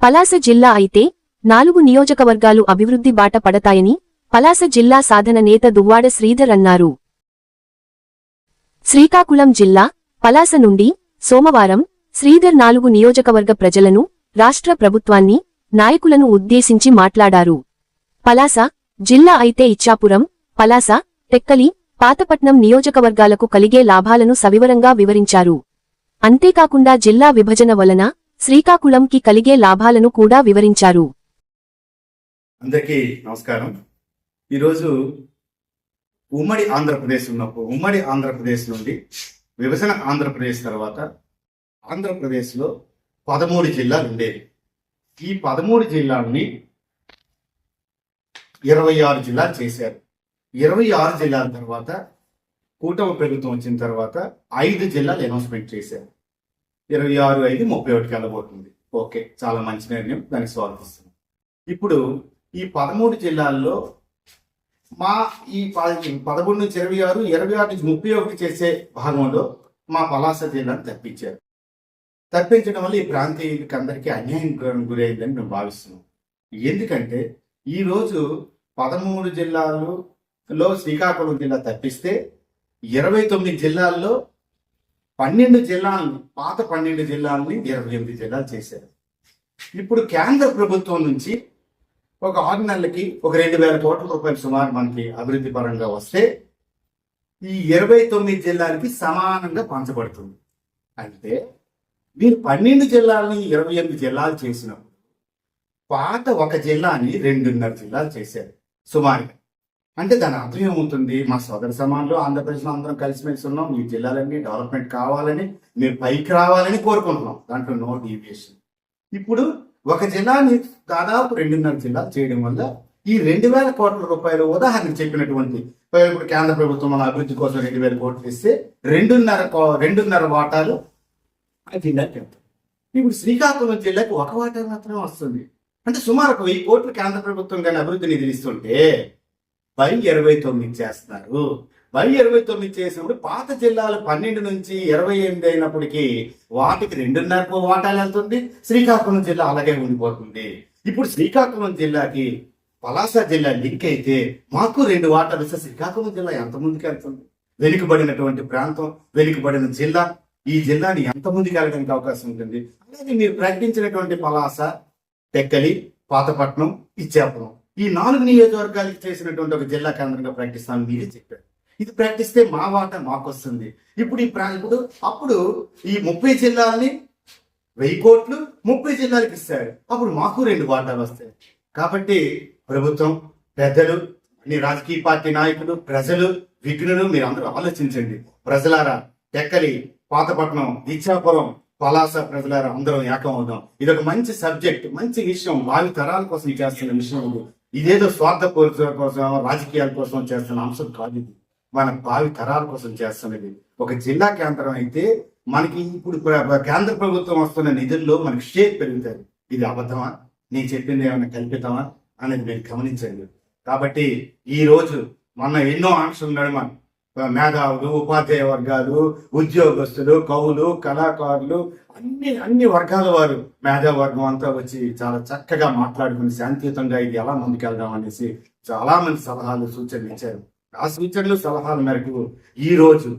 పలాస జిల్లా అయితే నాలుగు నియోజకవర్గాలు అభివృద్ధి బాట పడతాయని పలాస జిల్లా సాధన నేత దువ్వాడ శ్రీధర్ అన్నారు. శ్రీకాకుళం జిల్లా పలాస నుండి సోమవారం శ్రీధర్ నాలుగు నియోజకవర్గ ప్రజలను రాష్ట్ర ప్రభుత్వాన్ని నాయకులను ఉద్దేశించి మాట్లాడారు. పలాస జిల్లా అయితే ఇచ్చాపురం పలాస టెక్కలి పాతపట్నం నియోజకవర్గాలకు కలిగే లాభాలను సవివరంగా వివరించారు. అంతేకాకుండా జిల్లా విభజన వలన శ్రీకాకుళంకి కలిగే లాభాలను కూడా వివరించారు. అందరికీ నమస్కారం. ఈరోజు ఉమ్మడి ఆంధ్రప్రదేశ్ ఉన్నప్పుడు ఉమ్మడి ఆంధ్రప్రదేశ్ నుండి విభజన ఆంధ్రప్రదేశ్ తర్వాత ఆంధ్రప్రదేశ్లో పదమూడు జిల్లాలు ఉండేవి. ఈ పదమూడు జిల్లాలని ఇరవై ఆరు జిల్లాలు చేశారు. ఇరవై ఆరు జిల్లాల తర్వాత కూటమి ప్రభుత్వం వచ్చిన తర్వాత ఐదు జిల్లాలు అనౌన్స్మెంట్ చేశారు. ఇరవై ఆరు ఐదు ముప్పై ఒకటికి వెళ్ళబోతుంది ఓకే చాలా మంచి నిర్ణయం. దానికి స్వాగతిస్తున్నాం ఇప్పుడు ఈ పదమూడు జిల్లాల్లో మా ఈ పదమూడు నుంచి ఇరవై ఆరు ఇరవై ఆరు నుంచి ముప్పై ఒకటి చేసే భాగంలో మా పలాస జిల్లాను తప్పించారు. తప్పించడం వల్ల ఈ ప్రాంతీయులకి అందరికీ అన్యాయం గురైందని మేము భావిస్తున్నాం. ఎందుకంటే ఈరోజు పదమూడు జిల్లాలలో శ్రీకాకుళం జిల్లా తప్పిస్తే ఇరవై తొమ్మిది జిల్లాల్లో పన్నెండు జిల్లాలను పాత పన్నెండు జిల్లాలని ఇరవై ఎనిమిది జిల్లాలు చేశారు. ఇప్పుడు కేంద్ర ప్రభుత్వం నుంచి ఒక ఆరు నెలలకి ఒక రెండు వేల కోట్ల రూపాయలు సుమారు మనకి అభివృద్ధి పరంగా వస్తే ఈ ఇరవై తొమ్మిది జిల్లాలకి సమానంగా పంచబడుతుంది. అంటే మీరు పన్నెండు జిల్లాలని ఇరవై ఎనిమిది జిల్లాలు చేసినప్పుడు పాత ఒక జిల్లాని రెండున్నర జిల్లాలు చేశారు. సుమారుగా. అంటే దాని అర్థం ఏమవుతుంది మా సోదర సమానులు ఆంధ్రప్రదేశ్లో అందరం కలిసిమెలిసి ఉన్నాం. ఈ జిల్లాలన్నీ డెవలప్మెంట్ కావాలని మీరు పైకి రావాలని కోరుకుంటున్నాం. దాంట్లో నో డీవియేషన్ ఇప్పుడు ఒక జిల్లాని దాదాపు రెండున్నర జిల్లాలు చేయడం వల్ల ఈ రెండు వేల కోట్ల రూపాయలు ఉదాహరణకు చెప్పినటువంటి ఇప్పుడు కేంద్ర ప్రభుత్వం మన అభివృద్ధి కోసం రెండు వేల కోట్లు ఇస్తే రెండున్నర కో- రెండున్నర వాటాలు జిల్లాకి వెళ్తాం ఇప్పుడు శ్రీకాకుళం జిల్లాకి ఒక వాటా మాత్రమే వస్తుంది. అంటే సుమారు ఒక వెయ్యి కోట్లు కేంద్ర ప్రభుత్వం కానీ అభివృద్ధి నిధులు ఇస్తుంటే బై ఇరవై తొమ్మిది చేస్తున్నారు బై ఇరవై తొమ్మిది చేసినప్పుడు పాత జిల్లాలు పన్నెండు నుంచి ఇరవై ఎనిమిది అయినప్పటికీ వాటికి రెండున్నర వాటాలు వెళ్తుంది శ్రీకాకుళం జిల్లా అలాగే ఉండిపోతుంది. ఇప్పుడు శ్రీకాకుళం జిల్లాకి పలాస జిల్లా లింక్ అయితే మాకు రెండు వాటాలు ఇస్తే శ్రీకాకుళం జిల్లా ఎంత ముందుకు వెళ్తుంది? వెనుకబడినటువంటి ప్రాంతం వెనుకబడిన జిల్లా ఈ జిల్లాని ఎంత ముందుకు వెళ్ళడానికి అవకాశం ఉంటుంది? అలాగే మీరు ప్రకటించినటువంటి పలాస టెక్కలి పాతపట్నం ఇచ్చాపురం. ఈ నాలుగు నియోజకవర్గాలకి చేసినటువంటి ఒక జిల్లా కేంద్రంగా ప్రకటిస్తామని మీరే చెప్పారు. ఇది ప్రకటిస్తే మా వాటా మాకు వస్తుంది ఇప్పుడు ఈ ప్రా- ఇప్పుడు అప్పుడు ఈ ముప్పై జిల్లాల్ని వెయ్యి కోట్లు ముప్పై జిల్లాలకు ఇస్తారు. అప్పుడు మాకు రెండు వాటాలు వస్తాయి. కాబట్టి ప్రభుత్వం పెద్దలు అన్ని రాజకీయ పార్టీ నాయకులు ప్రజలు విఘ్నులు మీరు అందరూ ఆలోచించండి. ప్రజలారా టెక్కలి పాతపట్నం ఇచ్చాపురం పలాస ప్రజలారా అందరం ఏకం అవుదాం ఇది ఒక మంచి సబ్జెక్ట్ మంచి విషయం. భావి తరాల కోసం చేస్తున్న విషయం ఇదేదో స్వార్థ కోరికల కోసం రాజకీయాల కోసం చేస్తున్న అంశం కాదు ఇది. మన భావి తరాల కోసం చేస్తున్నది. ఒక జిల్లా కేంద్రం అయితే మనకి ఇప్పుడు కేంద్ర ప్రభుత్వం వస్తున్న నిధుల్లో మనకి షేర్ పెరుగుతుంది ఇది అబద్ధమా? నేను చెప్పింది ఏమైనా కల్పితమా? అనేది మీరు గమనించండి. కాబట్టి ఈ రోజు మొన్న ఎన్నో ఆంక్షలు నడుమ మేధావులు ఉపాధ్యాయ వర్గాలు ఉద్యోగస్తులు కవులు కళాకారులు అన్ని అన్ని వర్గాల వారు మేధావర్గం అంతా వచ్చి చాలా చక్కగా మాట్లాడుకుని శాంతియుతంగా ఇది ఎలా ముందుకెళ్దాం అనేసి చాలా మంది సలహాలు సూచనలు ఇచ్చారు. ఆ సూచనలు సలహాల మేరకు ఈ రోజు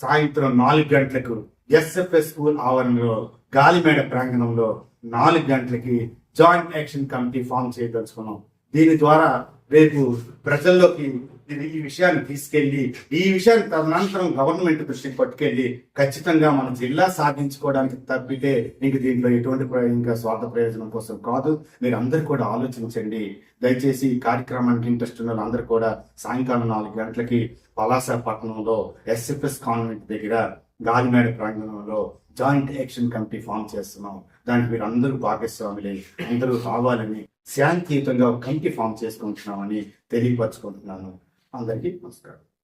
సాయంత్రం నాలుగు గంటలకు ఎస్ఎఫ్ఎస్ స్కూల్ ఆవరణలో గాలిమేడ ప్రాంగణంలో నాలుగు గంటలకి జాయింట్ యాక్షన్ కమిటీ ఫామ్ చేయదలుచుకున్నాం. దీని ద్వారా రేపు ప్రజల్లోకి ఈ విషయాన్ని తీసుకెళ్ళి ఈ విషయాన్ని తదనంతరం గవర్నమెంట్ దృష్టికి పట్టుకెళ్ళి ఖచ్చితంగా మన జిల్లా సాధించుకోవడానికి తప్పితే ఇంక దీంట్లో ఎటువంటి ఇంకా స్వార్థ ప్రయోజనం కోసం కాదు. మీరు అందరు కూడా ఆలోచించండి. దయచేసి ఈ కార్యక్రమానికి ఇంట్రెస్ట్ ఉన్న వాళ్ళందరూ కూడా సాయంకాలం నాలుగు గంటలకి పలాస పట్టణంలో ఎస్ఎఫ్ఎస్ కాన్వెంట్ దగ్గర గాలిమేడ ప్రాంగణంలో జాయింట్ యాక్షన్ కమిటీ ఫామ్ చేస్తున్నాం. దానికి మీరు అందరూ భాగస్వాములే అందరూ కావాలని శాంతియుతంగా కంటి ఫామ్ చేసుకుంటున్నామని తెలియపరచుకుంటున్నాను. అందరికీ నమస్కారం.